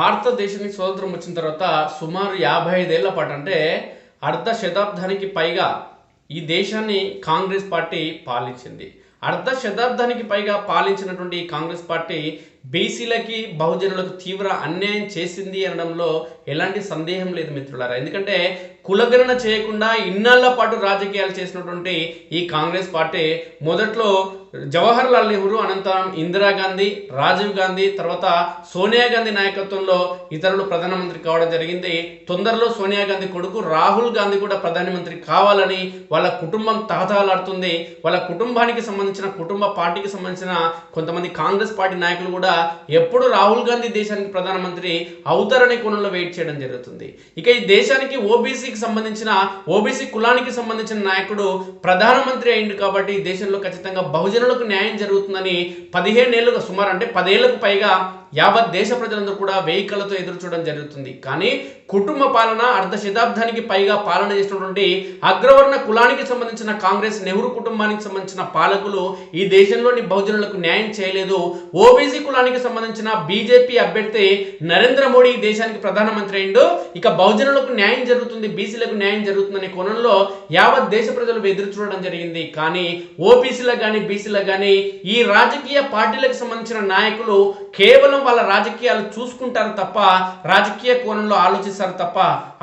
భారతదేశానికి స్వతంత్రం వచ్చిన తర్వాత సుమారు యాభై ఐదేళ్ళ పాటు అంటే అర్ధ శతాబ్దానికి పైగా ఈ దేశాన్ని కాంగ్రెస్ పార్టీ పాలించింది. అర్ధ శతాబ్దానికి పైగా పాలించినటువంటి ఈ కాంగ్రెస్ పార్టీ బీసీలకి బహుజనులకు తీవ్ర అన్యాయం చేసింది అనడంలో ఎలాంటి సందేహం లేదు మిత్రులారా. ఎందుకంటే కులగణన చేయకుండా ఇన్నాళ్ళ పాటు రాజకీయాలు చేసినటువంటి ఈ కాంగ్రెస్ పార్టీ మొదట్లో జవహర్ లాల్ నెహ్రూ అనంతరం ఇందిరాగాంధీ రాజీవ్ గాంధీ తర్వాత సోనియా గాంధీ నాయకత్వంలో ఇతరులు ప్రధానమంత్రి కావడం జరిగింది. తొందరలో సోనియా గాంధీ కొడుకు రాహుల్ గాంధీ కూడా ప్రధానమంత్రి కావాలని వాళ్ళ కుటుంబం తహతహలాడుతుంది. వాళ్ళ కుటుంబానికి సంబంధించిన కుటుంబ పార్టీకి సంబంధించిన కొంతమంది కాంగ్రెస్ పార్టీ నాయకులు కూడా ఎప్పుడు రాహుల్ గాంధీ దేశానికి ప్రధానమంత్రి అవుతారనే కోణంలో వెయిట్ చేయడం జరుగుతుంది. ఇక ఈ దేశానికి ఓబీసీకి సంబంధించిన ఓబీసీ కులానికి సంబంధించిన నాయకుడు ప్రధానమంత్రి అయింది కాబట్టి దేశంలో ఖచ్చితంగా బహుజనులకు న్యాయం జరుగుతుందని పదిహేనేళ్ళుగా సుమారు అంటే పదేళ్ళకు పైగా యావత్ దేశ ప్రజలందరూ కూడా వెహికలతో ఎదురు చూడడం జరుగుతుంది. కానీ కుటుంబ పాలన అర్ధ శతాబ్దానికి పైగా పాలన చేసినటువంటి అగ్రవర్ణ కులానికి సంబంధించిన కాంగ్రెస్ నెహ్రూ కుటుంబానికి సంబంధించిన పాలకులు ఈ దేశంలోని బహుజనులకు న్యాయం చేయలేదు. ఓబీసీ కులానికి సంబంధించిన బీజేపీ అభ్యర్థి నరేంద్ర మోడీ ఈ దేశానికి ప్రధానమంత్రి అయిండు. ఇక బహుజనులకు న్యాయం జరుగుతుంది బీసీలకు న్యాయం జరుగుతుందనే కోణంలో యావత్ దేశ ప్రజలు ఎదురు చూడడం జరిగింది. కానీ ఓబీసీలకు కానీ బీసీలకు కానీ ఈ రాజకీయ పార్టీలకు సంబంధించిన నాయకులు కేవలం వాళ్ళ రాజకీయాలు చూసుకుంటారు తప్ప రాజకీయ కోణంలో ఆలోచిస్తారు తప్ప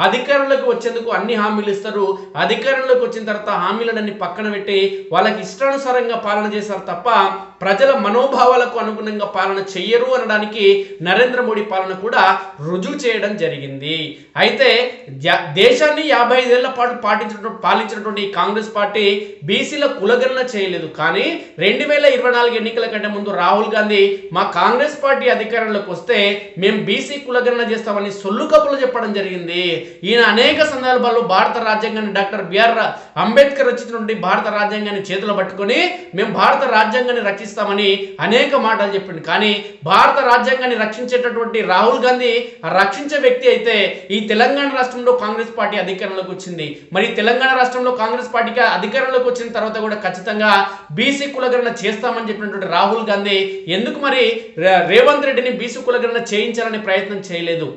అధికారంలోకి వచ్చేందుకు అన్ని హామీలు ఇస్తారు. అధికారంలోకి వచ్చిన తర్వాత హామీలన్నీ పక్కన పెట్టి వాళ్ళకి ఇష్టానుసారంగా పాలన చేస్తారు తప్ప ప్రజల మనోభావాలకు అనుగుణంగా పాలన చెయ్యరు అనడానికి నరేంద్ర మోడీ పాలన కూడా రుజువు చేయడం జరిగింది. అయితే దేశాన్ని యాభై ఐదేళ్ళ పాటు పాటించినటువంటి పాలించినటువంటి కాంగ్రెస్ పార్టీ బీసీల కులగణన చేయలేదు. కానీ రెండు వేల ఇరవై నాలుగు ఎన్నికల కంటే ముందు రాహుల్ గాంధీ మా కాంగ్రెస్ పార్టీ అధికారంలోకి వస్తే మేము బీసీ కులగణన చేస్తామని సొల్లు కబులు చెప్పడం జరిగింది. ఈయన అనేక సందర్భాల్లో భారత రాజ్యాంగాన్ని డాక్టర్ బిఆర్ అంబేద్కర్ రచించినటువంటి భారత రాజ్యాంగాన్ని చేతిలో పట్టుకొని మేము భారత రాజ్యాంగాన్ని రక్షిస్తామని అనేక మాటలు చెప్పింది కానీ భారత రాజ్యాంగాన్ని రక్షించేటటువంటి రాహుల్ గాంధీ రక్షించే వ్యక్తి అయితే ఈ తెలంగాణ రాష్ట్రంలో కాంగ్రెస్ పార్టీ అధికారంలోకి వచ్చింది. మరి తెలంగాణ రాష్ట్రంలో కాంగ్రెస్ పార్టీకి అధికారంలోకి వచ్చిన తర్వాత కూడా ఖచ్చితంగా బీసీ కులగణన చేస్తామని చెప్పినటువంటి రాహుల్ గాంధీ ఎందుకు మరి రే- రేవంత్ రెడ్డిని బీసీ కులగణన చేయించాలని ప్రయత్నం చేయలేదు.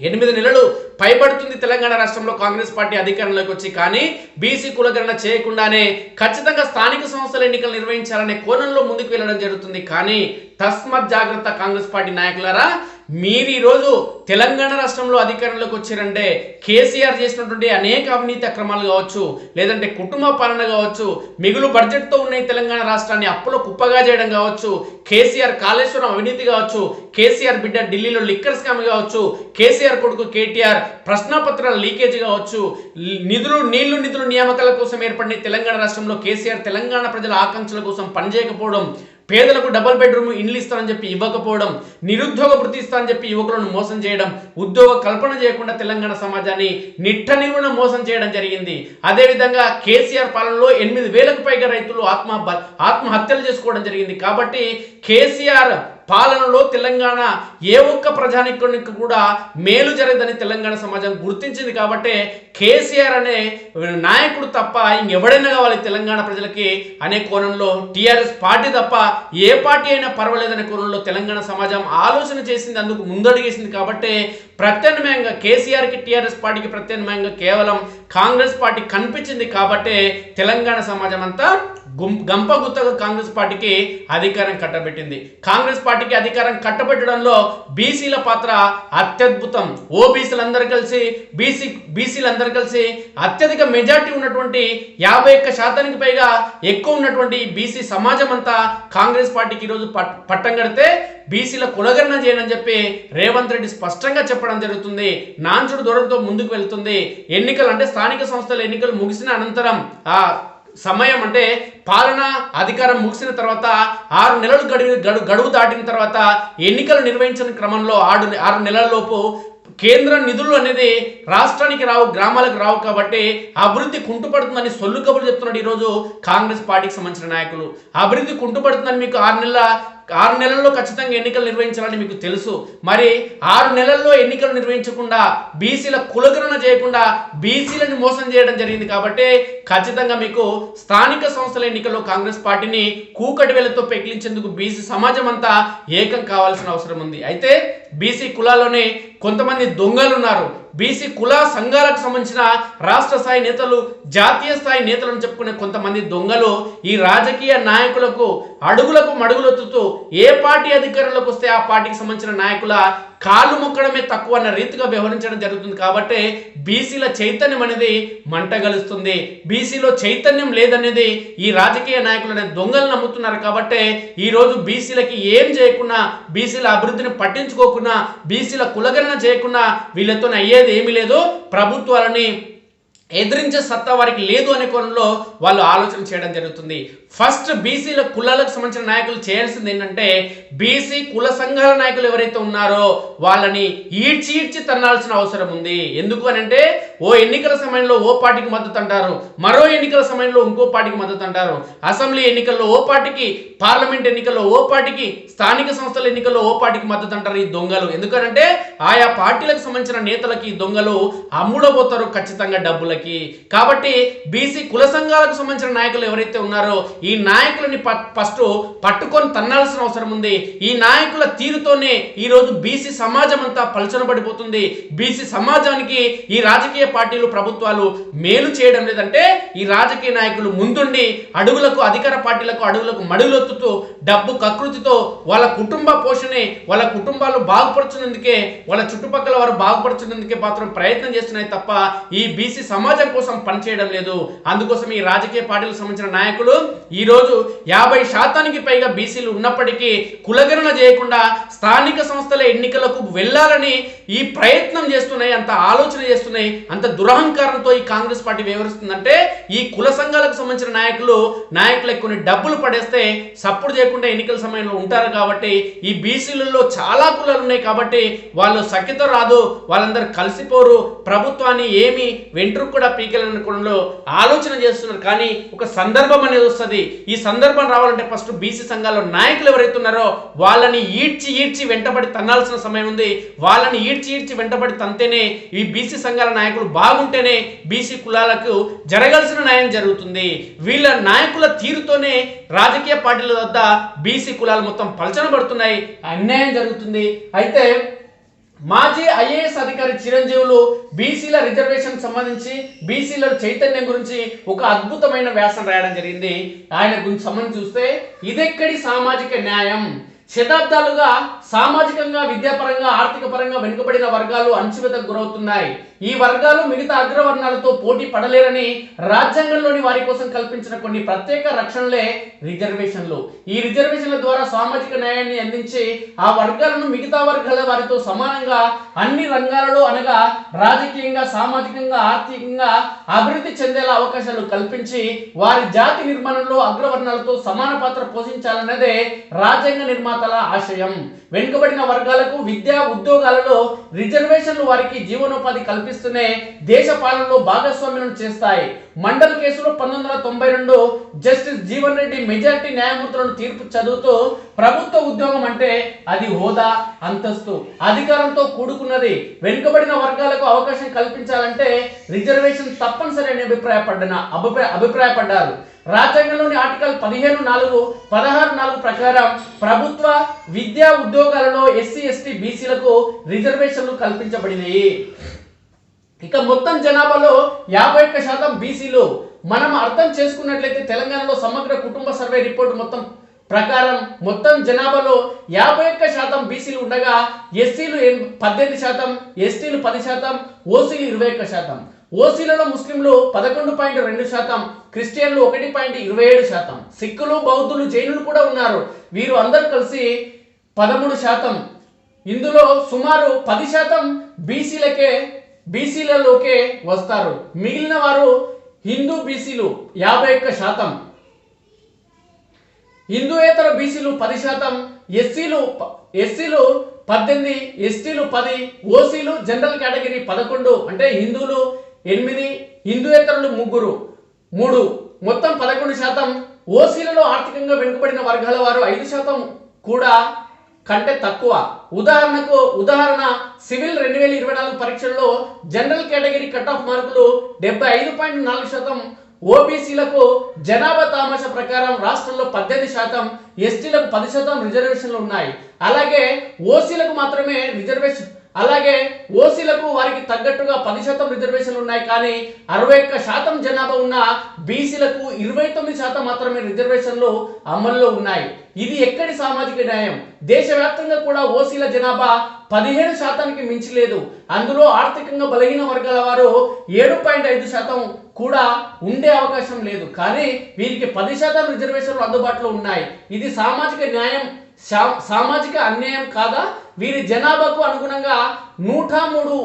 ఎనిమిది నెలలు భయపడుతుంది తెలంగాణ రాష్ట్రంలో కాంగ్రెస్ పార్టీ అధికారంలోకి వచ్చి కానీ బీసీ కులగణన చేయకుండానే ఖచ్చితంగా స్థానిక సంస్థల ఎన్నికలు నిర్వహించాలనే కోణంలో ముందుకు వెళ్ళడం జరుగుతుంది. కానీ తస్మత్ జాగ్రత్త కాంగ్రెస్ పార్టీ నాయకులారా మీరు ఈరోజు తెలంగాణ రాష్ట్రంలో అధికారంలోకి వచ్చారంటే కేసీఆర్ చేసినటువంటి అనేక అవినీతి అక్రమాలు కావచ్చు లేదంటే కుటుంబ పాలన కావచ్చు మిగులు బడ్జెట్తో ఉన్న తెలంగాణ రాష్ట్రాన్ని అప్పుల కుప్పగా చేయడం కావచ్చు కేసీఆర్ కాళేశ్వరం అవినీతి కావచ్చు కేసీఆర్ బిడ్డ ఢిల్లీలో లిక్కర్ స్కామ్ కావచ్చు కేసీఆర్ కొడుకు కేటీఆర్ ప్రశ్నాపత్రాల లీకేజ్ కావచ్చు నిధులు నీళ్ళు నిధులు నియామకాల కోసం ఏర్పడిన తెలంగాణ రాష్ట్రంలో కేసీఆర్ తెలంగాణ ప్రజల ఆకాంక్షల కోసం పనిచేయకపోవడం పేదలకు డబుల్ బెడ్రూమ్ ఇండ్లు ఇస్తానని చెప్పి ఇవ్వకపోవడం నిరుద్యోగ వృత్తి ఇస్తానని చెప్పి యువకులను మోసం చేయడం ఉద్యోగ కల్పన చేయకుండా తెలంగాణ సమాజాన్ని నిట్ట నిలువున మోసం చేయడం జరిగింది. అదేవిధంగా కేసీఆర్ పాలనలో ఎనిమిది వేలకు పైగా రైతులు ఆత్మ ఆత్మహత్యలు చేసుకోవడం జరిగింది. కాబట్టి కేసీఆర్ పాలనలో తెలంగాణ ఏ ఒక్క ప్రజానికునికి కూడా మేలు జరగదని తెలంగాణ సమాజం గుర్తించింది కాబట్టి కేసీఆర్ అనే నాయకుడు తప్ప ఇంకెవడైనా కావాలి తెలంగాణ ప్రజలకి అనే కోణంలో టీఆర్ఎస్ పార్టీ తప్ప ఏ పార్టీ అయినా పర్వాలేదనే కోణంలో తెలంగాణ సమాజం ఆలోచన చేసింది అందుకు ముందడుగేసింది కాబట్టి ప్రత్యామ్నాయంగా కేసీఆర్కి టీఆర్ఎస్ పార్టీకి ప్రత్యామ్నాయంగా కేవలం కాంగ్రెస్ పార్టీ కనిపించింది కాబట్టి తెలంగాణ సమాజం అంతా గుం గుత్తగా కాంగ్రెస్ పార్టీకి అధికారం కట్టబెట్టింది. కాంగ్రెస్ పార్టీకి అధికారం కట్టబెట్టడంలో బీసీల పాత్ర అత్యద్భుతం. ఓబీసీలందరూ కలిసి బీసీ బీసీలందరూ కలిసి అత్యధిక మెజార్టీ ఉన్నటువంటి యాభై ఒక్క శాతానికి పైగా ఎక్కువ ఉన్నటువంటి బీసీ సమాజం అంతా కాంగ్రెస్ పార్టీకి ఈరోజు పట్టం కడితే బీసీల కులగణన చేయనని చెప్పి రేవంత్ రెడ్డి స్పష్టంగా చెప్పడం జరుగుతుంది. నాంచుడు దూరంతో ముందుకు వెళ్తుంది. ఎన్నికలు అంటే స్థానిక సంస్థల ఎన్నికలు ముగిసిన అనంతరం ఆ సమయం అంటే పాలన అధికారం ముగిసిన తర్వాత ఆరు నెలలు గడువు గడువు గడువు దాటిన తర్వాత ఎన్నికలు నిర్వహించిన క్రమంలో ఆరు ఆరు నెలలలోపు కేంద్ర నిధులు అనేది రాష్ట్రానికి రావు గ్రామాలకు రావు కాబట్టి అభివృద్ధి కుంటుపడుతుందని సొల్లు కబుర్లు చెప్తున్నాడు ఈరోజు కాంగ్రెస్ పార్టీకి సంబంధించిన నాయకులు. అభివృద్ధి కుంటుపడుతుందని మీకు ఆరు నెలల ఆరు నెలల్లో ఖచ్చితంగా ఎన్నికలు నిర్వహించాలని మీకు తెలుసు. మరి ఆరు నెలల్లో ఎన్నికలు నిర్వహించకుండా బీసీల కులగణన చేయకుండా బీసీలను మోసం చేయడం జరిగింది కాబట్టి ఖచ్చితంగా మీకు స్థానిక సంస్థల ఎన్నికల్లో కాంగ్రెస్ పార్టీని కూకటి వేలతో పెకిలించేందుకు బీసీ సమాజం అంతా ఏకం కావాల్సిన అవసరం ఉంది. అయితే బీసీ కులాల్లోనే కొంతమంది దొంగలు ఉన్నారు బీసీ కుల సంఘాలకు సంబంధించిన రాష్ట్ర స్థాయి నేతలు జాతీయ స్థాయి నేతలను చెప్పుకునే కొంతమంది దొంగలు ఈ రాజకీయ నాయకులకు అడుగులకు మడుగులొత్తుతూ ఏ పార్టీ అధికారంలోకి వస్తే ఆ పార్టీకి సంబంధించిన నాయకుల కాళ్ళు మొక్కడమే తక్కువ అన్న రీతిగా వ్యవహరించడం జరుగుతుంది కాబట్టి బీసీల చైతన్యం అనేది మంటగలుస్తుంది బీసీలో చైతన్యం లేదనేది ఈ రాజకీయ నాయకులు దొంగలు నమ్ముతున్నారు కాబట్టి ఈరోజు బీసీలకి ఏం చేయకుండా బీసీల అభివృద్ధిని పట్టించుకోకుండా బీసీల కులగణన చేయకుండా వీళ్ళతో అయ్యేది ఏమీ లేదు. ప్రభుత్వాలని ఎదిరించే సత్తా వారికి లేదు అనే కోణంలో వాళ్ళు ఆలోచన చేయడం జరుగుతుంది. ఫస్ట్ బీసీల కులాలకు సంబంధించిన నాయకులు చేయాల్సింది ఏంటంటే బీసీ కుల సంఘాల నాయకులు ఎవరైతే ఉన్నారో వాళ్ళని ఈడ్చి ఈడ్చి తన్నాల్సిన అవసరం ఉంది. ఎందుకు అని అంటే ఓ ఎన్నికల సమయంలో ఓ పార్టీకి మద్దతు అంటారు మరో ఎన్నికల సమయంలో ఇంకో పార్టీకి మద్దతు అంటారు. అసెంబ్లీ ఎన్నికల్లో ఓ పార్టీకి పార్లమెంట్ ఎన్నికల్లో ఓ పార్టీకి స్థానిక సంస్థల ఎన్నికల్లో ఓ పార్టీకి మద్దతు అంటారు ఈ దొంగలు. ఎందుకనంటే ఆయా పార్టీలకు సంబంధించిన నేతలకి ఈ దొంగలు అమ్ముడబోతారు ఖచ్చితంగా డబ్బులకి. కాబట్టి బీసీ కుల సంఘాలకు సంబంధించిన నాయకులు ఎవరైతే ఉన్నారో ఈ నాయకులని ఫస్ట్ పట్టుకొని తన్నాల్సిన అవసరం ఉంది. ఈ నాయకుల తీరుతోనే ఈ రోజు బీసీ సమాజం అంతా పలచనబడిపోతుంది. బీసీ సమాజానికి ఈ రాజకీయ పార్టీలు ప్రభుత్వాలు మేలు చేయడం లేదంటే ఈ రాజకీయ నాయకులు ముందుండి అడుగులకు అధికార పార్టీలకు అడుగులకు మడుగులొత్తుతూ డబ్బు కకృతితో వాళ్ళ కుటుంబ పోషణే వాళ్ళ కుటుంబాలు బాగుపరచున్నందుకే వాళ్ళ చుట్టుపక్కల వారు బాగుపరచున్నందుకే మాత్రం ప్రయత్నం చేస్తున్నాయి తప్ప ఈ బీసీ సమాజం కోసం పనిచేయడం లేదు. అందుకోసం ఈ రాజకీయ పార్టీలకు సంబంధించిన నాయకులు ఈ రోజు యాభై శాతానికి పైగా బీసీలు ఉన్నప్పటికీ కులగణన చేయకుండా స్థానిక సంస్థల ఎన్నికలకు వెళ్ళాలని ఈ ప్రయత్నం చేస్తున్నాయి అంత ఆలోచన చేస్తున్నాయి అంత దురహంకారంతో ఈ కాంగ్రెస్ పార్టీ వివరిస్తుందంటే ఈ కుల సంఘాలకు సంబంధించిన నాయకులు నాయకులకు కొన్ని డబ్బులు పడేస్తే సప్పుడు చేయకుండా ఎన్నికల సమయంలో ఉంటారు కాబట్టి ఈ బీసీలలో చాలా కులాలు ఉన్నాయి కాబట్టి వాళ్ళు సఖ్యత రాదు వాళ్ళందరూ కలిసిపోరు ప్రభుత్వాన్ని ఏమి వెంట్రుకు కూడా పీకెళ్ళనుకోవడంలో ఆలోచన చేస్తున్నారు. కానీ ఒక సందర్భం అనేది వస్తుంది. ఈ సందర్భం రావాలంటే ఫస్ట్ బీసీ సంఘాల్లో నాయకులు ఎవరైతే ఉన్నారో వాళ్ళని ఈడ్చి ఈడ్చి వెంటబడి తన్నాల్సిన సమయం ఉంది. వాళ్ళని ఈడ్చి ఈడ్చి వెంటబడి తంతేనే ఈ బీసీ సంఘాల నాయకులు బాగుంటేనే బీసీ కులాలకు జరగాల్సిన న్యాయం జరుగుతుంది. వీళ్ళ నాయకుల తీరుతోనే రాజకీయ పార్టీల వద్ద బీసీ కులాలు మొత్తం పలచనబడుతున్నాయి అన్యాయం జరుగుతుంది. అయితే మాజీ ఐఏఎస్ అధికారి చిరంజీవులు బీసీల రిజర్వేషన్ సంబంధించి బీసీల చైతన్యం గురించి ఒక అద్భుతమైన వ్యాసం రాయడం జరిగింది. ఆయన గురించి సంబంధించి చూస్తే ఇదెక్కడి సామాజిక న్యాయం? శతాబ్దాలుగా సామాజికంగా విద్యాపరంగా ఆర్థిక పరంగా వెనుకబడిన వర్గాలు అణచివేతకు గురవుతున్నాయి. ఈ వర్గాలు మిగతా అగ్రవర్ణాలతో పోటీ పడలేరని రాజ్యాంగంలోని వారి కోసం కల్పించిన కొన్ని ప్రత్యేక రక్షణలే రిజర్వేషన్లు. ఈ రిజర్వేషన్ల ద్వారా సామాజిక న్యాయాన్ని అందించి ఆ వర్గాలను మిగతా వర్గాల వారితో సమానంగా అన్ని రంగాలలో అనగా రాజకీయంగా సామాజికంగా ఆర్థికంగా అభివృద్ధి చెందేలా అవకాశాలు కల్పించి వారి జాతి నిర్మాణంలో అగ్రవర్ణాలతో సమాన పాత్ర పోషించాలన్నదే రాజ్యాంగ నిర్మాతల ఆశయం. వెనుకబడిన వర్గాలకు విద్యా ఉద్యోగాలలో రిజర్వేషన్లు వారికి జీవనోపాధి కల్పిస్తూనే దేశ పాలనలో భాగస్వామ్యం చేస్తాయి. మండల్ కేసులో పంతొమ్మిది వందల తొంభై రెండు జస్టిస్ జీవన్ రెడ్డి మెజార్టీ న్యాయమూర్తులను తీర్పు చదువుతూ ప్రభుత్వ ఉద్యోగం అంటే అది హోదా అంతస్తు అధికారంతో కూడుకున్నది. వెనుకబడిన వర్గాలకు అవకాశం కల్పించాలంటే రిజర్వేషన్ తప్పనిసరి అని అభిప్రాయపడ్డన అభిప్రాయ అభిప్రాయపడ్డారు. రాజ్యాంగంలోని ఆర్టికల్ పదిహేను నాలుగు పదహారు నాలుగు ప్రకారం ప్రభుత్వ విద్యా ఉద్యోగాలలో ఎస్సీ ఎస్టీ బీసీలకు రిజర్వేషన్లు కల్పించబడినాయి. ఇక మొత్తం జనాభాలో యాభై ఒక్క శాతం బీసీలు మనం అర్థం చేసుకున్నట్లయితే తెలంగాణలో సమగ్ర కుటుంబ సర్వే రిపోర్ట్ మొత్తం ప్రకారం మొత్తం జనాభాలో యాభై ఒక్క శాతం బీసీలు ఉండగా ఎస్సీలు పద్దెనిమిది శాతం ఎస్టీలు పది శాతం ఓసీలు ఇరవై ఒక్క శాతం. ఓసీలలో ముస్లింలు పదకొండు పాయింట్ రెండు శాతం క్రిస్టియన్లు ఒకటి పాయింట్ ఇరవై ఏడు శాతం. సిక్కులు బౌద్ధులు జైనులు కూడా ఉన్నారు. వీరు అందరూ కలిసి పదమూడు శాతం. ఇందులో సుమారు పది శాతం బీసీలకే బీసీలలోకే వస్తారు. మిగిలిన వారు హిందూ బీసీలు యాభై ఒక్క శాతం. హిందూయేతర బీసీలు పది శాతం ఎస్సీలు ప- ఎస్సీలు పద్దెనిమిది ఎస్టీలు పది ఓసీలు జనరల్ కేటగిరీ పదకొండు అంటే హిందువులు ఎనిమిది హిందూయేతరులు ముగ్గురు మూడు. మొత్తం పదకొండు శాతం ఓసీలలో ఆర్థికంగా వెనుకబడిన వర్గాల వారు ఐదు శాతం కూడా కంటే తక్కువ. ఉదాహరణకు ఉదాహరణ సివిల్ రెండు వేల ఇరవై నాలుగు పరీక్షల్లో జనరల్ కేటగిరీ కట్ ఆఫ్ మార్కులు డెబ్బై ఐదు పాయింట్ నాలుగు శాతం ఓబీసీలకు జనాభా తామస ప్రకారం రాష్ట్రంలో పద్దెనిమిది శాతం ఎస్టీలకు పది శాతం రిజర్వేషన్లు ఉన్నాయి. అలాగే ఓసీలకు మాత్రమే రిజర్వేషన్ అలాగే ఓసీలకు వారికి తగ్గట్టుగా పది శాతం రిజర్వేషన్లు ఉన్నాయి కానీ అరవై ఒక్క శాతం జనాభా ఉన్న బీసీలకు ఇరవై తొమ్మిది శాతం మాత్రమే రిజర్వేషన్లు అమల్లో ఉన్నాయి. ఇది ఎక్కడి సామాజిక న్యాయం? దేశవ్యాప్తంగా కూడా ఓసీల జనాభా పదిహేను శాతానికి మించి లేదు అందులో ఆర్థికంగా బలహీన వర్గాల వారు ఏడు పాయింట్ ఐదు శాతం కూడా ఉండే అవకాశం లేదు. కానీ వీరికి పది శాతం రిజర్వేషన్లు అందుబాటులో ఉన్నాయి. ఇది సామాజిక న్యాయం సా- సామాజిక అన్యాయం కాదా? వీరి జనాభాకు అనుగుణంగా నూట మూడు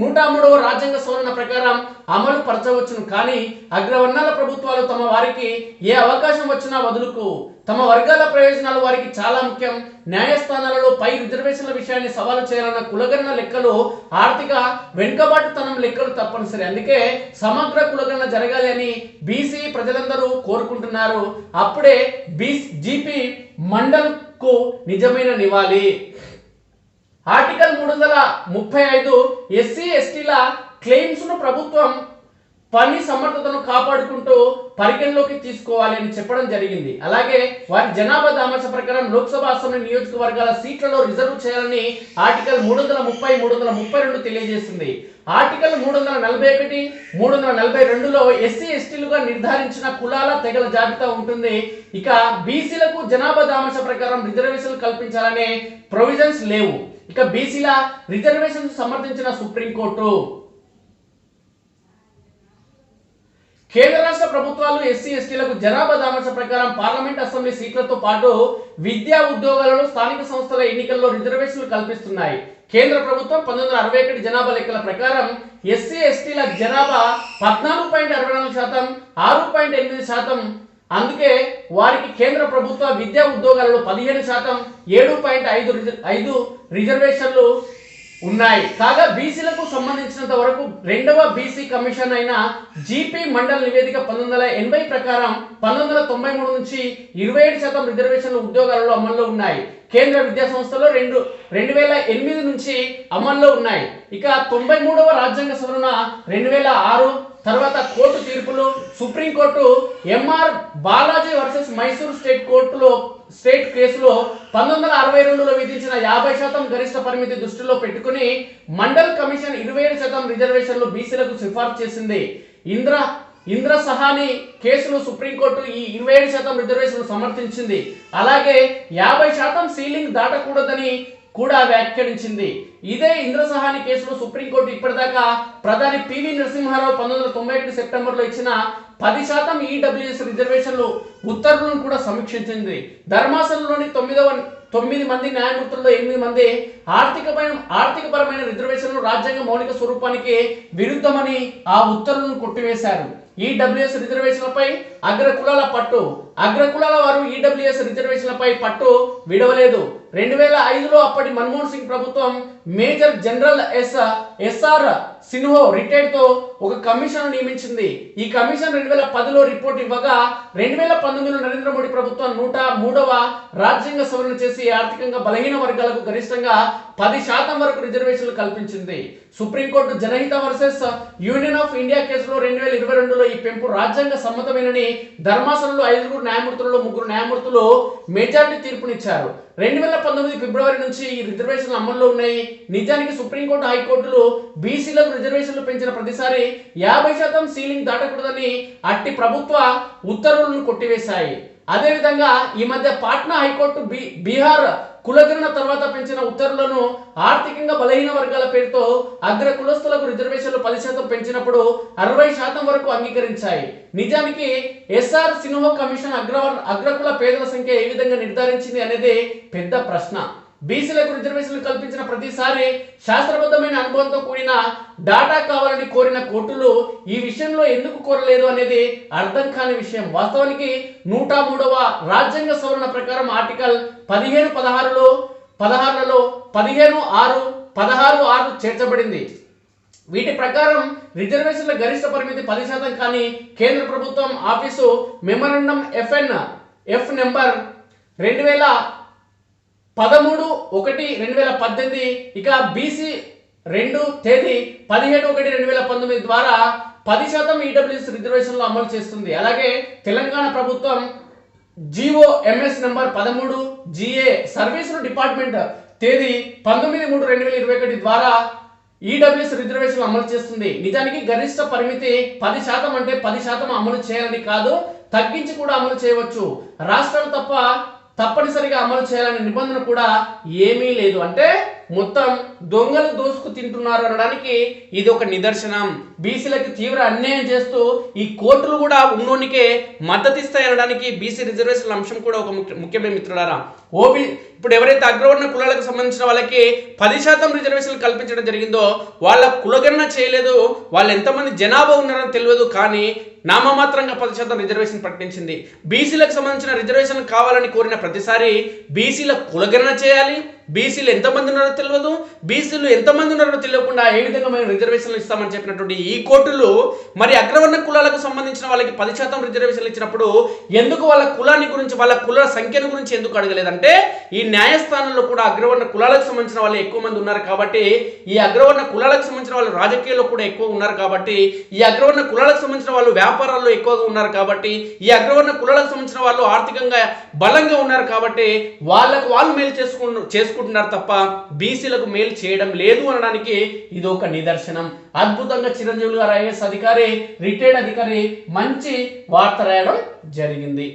నూట మూడవ రాజ్యాంగ సవరణ ప్రకారం అమలు పరచవచ్చును. కానీ అగ్రవర్ణాల ప్రభుత్వాలు తమ వారికి ఏ అవకాశం వచ్చినా వదులుకు. తమ వర్గాల ప్రయోజనాలు వారికి చాలా ముఖ్యం. న్యాయస్థానాలలో పై రిజర్వేషన్ల విషయాన్ని సవాలు చేయాలన్న కులగణన లెక్కలు ఆర్థిక వెనుకబాటుతనం లెక్కలు తప్పనిసరి. అందుకే సమగ్ర కులగణన జరగాలి అని బీసీ ప్రజలందరూ కోరుకుంటున్నారు. అప్పుడే బీ జీపీ మండల్కు నిజమైన నివాళి. ఆర్టికల్ మూడు వందల ముప్పై ఐదు ఎస్సీ ఎస్టీల క్లెయిమ్స్ను ప్రభుత్వం పని సమర్థతను కాపాడుకుంటూ పరిగణలోకి తీసుకోవాలి అని చెప్పడం జరిగింది. అలాగే వారి జనాభా దామర్శ ప్రకారం లోక్సభ అసెంబ్లీ నియోజకవర్గాల సీట్లలో రిజర్వ్ చేయాలని ఆర్టికల్ మూడు వందల ముప్పై మూడు వందల ముప్పై రెండు తెలియజేసింది. ఆర్టికల్ మూడు వందల నలభై ఒకటి మూడు వందల నలభై రెండులో ఎస్సీ ఎస్టీలుగా నిర్ధారించిన కులాల తెగల జాబితా ఉంటుంది. ఇక బీసీలకు జనాభా దామర్శ ప్రకారం రిజర్వేషన్లు కల్పించాలనే ప్రొవిజన్స్ లేవు. ఇక బీసీల రిజర్వేషన్ సమర్థించిన సుప్రీంకోర్టు. కేంద్ర రాష్ట్ర ప్రభుత్వాలు ఎస్సీ ఎస్టీలకు జనాభా దామర్శ ప్రకారం పార్లమెంట్ అసెంబ్లీ సీట్లతో పాటు విద్యా ఉద్యోగాలలో స్థానిక సంస్థల ఎన్నికల్లో రిజర్వేషన్లు కల్పిస్తున్నాయి. కేంద్ర ప్రభుత్వం పంతొమ్మిది వందల అరవై ఒకటి జనాభా లెక్కల ప్రకారం ఎస్సీ ఎస్టీల జనాభా పద్నాలుగు పాయింట్ అరవై నాలుగు శాతం ఆరు పాయింట్ ఎనిమిది శాతం అందుకే వారికి కేంద్ర ప్రభుత్వ విద్యా ఉద్యోగాలలో పదిహేను శాతం ఏడు పాయింట్ ఐదు రిజ- ఐదు రిజర్వేషన్లు ఉన్నాయి. కాగా బీసీలకు సంబంధించినంత వరకు రెండవ బీసీ కమిషన్ అయిన జీపీ మండల్ నివేదిక పంతొమ్మిది వందల ఎనభై ప్రకారం పంతొమ్మిది వందల తొంభై మూడు నుంచి ఇరవై ఏడు శాతం రిజర్వేషన్లు ఉద్యోగాలలో అమల్లో ఉన్నాయి. కేంద్ర విద్యా సంస్థలో రెండు రెండు వేల ఎనిమిది నుంచి అమల్లో ఉన్నాయి. ఇక తొంభై మూడవ రాజ్యాంగ సవరణ రెండు వేల ఆరు తర్వాత కోర్టు తీర్పులు supreme court MR Balaji versus Mysore state కోర్టులో స్టేట్ కేసులో పంతొమ్మిది వందల అరవై రెండులో విధించిన యాభై శాతం గరిష్ట పరిమితి దృష్టిలో పెట్టుకుని మండల్ కమిషన్ ఇరవై ఏడు శాతం రిజర్వేషన్లు బీసీలకు సిఫార్సు చేసింది. ఇంద్ర ఇంద్ర సహాని కేసులో సుప్రీంకోర్టు ఈ ఇరవై ఏడు శాతం రిజర్వేషన్లు సమర్థించింది. అలాగే యాభై శాతం సీలింగ్ దాటకూడదని కూడా వ్యాఖ్యానించింది. ఇదే ఇంద్రసహాని కేసులో సుప్రీంకోర్టు ఇప్పటిదాకా ప్రధాని పివి నరసింహారావు పంతొమ్మిది వందల తొంభై ఒకటి సెప్టెంబర్లో ఇచ్చిన పది శాతం ఈడబ్ల్యూఎస్ రిజర్వేషన్లు ఉత్తర్వులను కూడా సమీక్షించింది. ధర్మాసనంలోని తొమ్మిదవ తొమ్మిది మంది న్యాయమూర్తుల్లో ఎనిమిది మంది ఆర్థికపరమైన ఆర్థికపరమైన రిజర్వేషన్లు రాజ్యాంగ మౌలిక స్వరూపానికి విరుద్ధమని ఆ ఉత్తర్వులను కొట్టివేశారు. ఈడబ్ల్యూఎస్ రిజర్వేషన్లపై అగ్ర కులాల పట్టు అగ్ర కులాల వారు ఈడబ్ల్యూఎస్ రిజర్వేషన్లపై పట్టు విడవలేదు. రెండు వేల ఐదులో అప్పటి మన్మోహన్ సింగ్ ప్రభుత్వం major general S SR Sinha రిటైర్డ్తో ఒక కమిషన్ నియమించింది. ఈ కమిషన్ రెండు వేల పదిలో రిపోర్ట్ ఇవ్వగా రెండు వేల పంతొమ్మిదిలో నరేంద్ర మోడీ ప్రభుత్వం నూట మూడవ రాజ్యాంగ సవరణ చేసి ఆర్థికంగా బలహీన వర్గాలకు గరిష్టంగా పది శాతం వరకు రిజర్వేషన్లు కల్పించింది. Supreme court Janhit versus union of India కేసులో రెండు వేల ఇరవై రెండులో ఈ పెంపు రాజ్యాంగ సమ్మతమేనని ధర్మాసనంలో ఐదుగురు న్యాయమూర్తులలో ముగ్గురు న్యాయమూర్తులు మెజారిటీ తీర్పునిచ్చారు. రెండు వేల పంతొమ్మిది ఫిబ్రవరి నుంచి ఈ రిజర్వేషన్లు అమల్లో ఉన్నాయి. నిజానికి సుప్రీంకోర్టు హైకోర్టులు బీసీలకు రిజర్వేషన్లు పెంచిన ప్రతిసారి యాభై శాతం సీలింగ్ దాటకూడదని అట్టి ప్రభుత్వ ఉత్తర్వులను కొట్టివేశాయి. అదేవిధంగా ఈ మధ్య పాట్నా హైకోర్టు బీ బీహార్ కులగణన తర్వాత పెంచిన ఉత్తర్వులను ఆర్థికంగా బలహీన వర్గాల పేరుతో అగ్ర కులస్తులకు రిజర్వేషన్లు పది శాతం పెంచినప్పుడు అరవై శాతం వరకు అంగీకరించాయి. నిజానికి ఎస్ఆర్ సిన్హో కమిషన్ అగ్ర అగ్రకుల పేదల సంఖ్య ఏ విధంగా నిర్ధారించింది అనేది పెద్ద ప్రశ్న. బీసీలకు రిజర్వేషన్లు కల్పించిన ప్రతిసారి శాస్త్రబద్ధమైన అనుభవంతో కూడిన డాటా కావాలని కోరిన కోర్టులు ఈ విషయంలో ఎందుకు కోరలేదు అనేది అర్థం కాని విషయం. వాస్తవానికి నూట మూడవ రాజ్యాంగ సవరణ ప్రకారం ఆర్టికల్ పదిహేను పదహారులో పదహారులలో పదిహేను ఆరు పదహారు ఆరు చేర్చబడింది. వీటి ప్రకారం రిజర్వేషన్ల గరిష్ట పరిమితి పది శాతం కానీ కేంద్ర ప్రభుత్వం office memorandum FN F number రెండు వేల పదమూడు ఒకటి రెండు వేల పద్దెనిమిది ఇక బీసీ రెండు తేదీ పదిహేడు ఒకటి రెండు వేల పంతొమ్మిది ద్వారా పది శాతం ఈడబ్ల్యూఎస్ రిజర్వేషన్లు అమలు చేస్తుంది. అలాగే తెలంగాణ ప్రభుత్వం జిఓ ఎంఎస్ నెంబర్ పదమూడు జిఏ సర్వీసులు డిపార్ట్మెంట్ తేదీ పంతొమ్మిది మూడు రెండు వేల ఇరవై ఒకటి ద్వారా ఈడబ్ల్యూఎస్ రిజర్వేషన్ అమలు చేస్తుంది. నిజానికి గరిష్ట పరిమితి పది శాతం అంటే పది శాతం అమలు చేయాలని కాదు తగ్గించి కూడా అమలు చేయవచ్చు. రాష్ట్రాలు తప్ప తప్పనిసరిగా అమలు చేయాలనే నిబంధన కూడా ఏమీ లేదు. అంటే మొత్తం దొంగలు దోసుకు తింటున్నారు అనడానికి ఇది ఒక నిదర్శనం. బీసీలకు తీవ్ర అన్యాయం చేస్తూ ఈ కోర్టులు కూడా ఉన్నోనికే మద్దతిస్తాయనడానికి అనడానికి బీసీ రిజర్వేషన్ అంశం కూడా ఒక ముఖ్య ముఖ్యమైన మిత్రులారా ఓబీ ఇప్పుడు ఎవరైతే అగ్రవర్ణ కులాలకు సంబంధించిన వాళ్ళకి పది శాతం రిజర్వేషన్లు కల్పించడం జరిగిందో వాళ్ళ కులగణన చేయలేదు వాళ్ళు ఎంతమంది జనాభా ఉన్నారని తెలియదు కానీ నామమాత్రంగా పది శాతం రిజర్వేషన్ ప్రకటించింది. బీసీలకు సంబంధించిన రిజర్వేషన్ కావాలని కోరిన ప్రతిసారి బీసీల కులగణన చేయాలి బీసీలు ఎంతమంది ఉన్నారో తెలియదు బీసీలు ఎంతమంది ఉన్నారో తెలియకుండా ఏ విధంగా మేము రిజర్వేషన్లు ఇస్తామని చెప్పినటువంటి ఈ కోర్టులు మరి అగ్రవర్ణ కులాలకు సంబంధించిన వాళ్ళకి పది శాతం రిజర్వేషన్లు ఇచ్చినప్పుడు ఎందుకు వాళ్ళ కులాన్ని గురించి వాళ్ళ కుల సంఖ్యను గురించి ఎందుకు అడగలేదంటే ఈ న్యాయస్థానంలో కూడా అగ్రవర్ణ కులాలకు సంబంధించిన వాళ్ళు ఎక్కువ మంది ఉన్నారు కాబట్టి ఈ అగ్రవర్ణ కులాలకు సంబంధించిన వాళ్ళు రాజకీయాల్లో కూడా ఎక్కువ ఉన్నారు కాబట్టి ఈ అగ్రవర్ణ కులాలకు సంబంధించిన వాళ్ళు వ్యాపారాల్లో ఎక్కువగా ఉన్నారు కాబట్టి ఈ అగ్రవర్ణ కులాలకు సంబంధించిన వాళ్ళు ఆర్థికంగా బలంగా ఉన్నారు కాబట్టి వాళ్ళకు వాళ్ళు మేలు చేసుకు చేసుకుంటున్నారు తప్ప బీసీలకు మేలు చేయడం లేదు అనడానికి ఇది ఒక నిదర్శనం. అద్భుతంగా చిరంజీవి గారు ఐఏఎస్ అధికారి రిటైర్డ్ అధికారి మంచి వార్త రాయడం జరిగింది.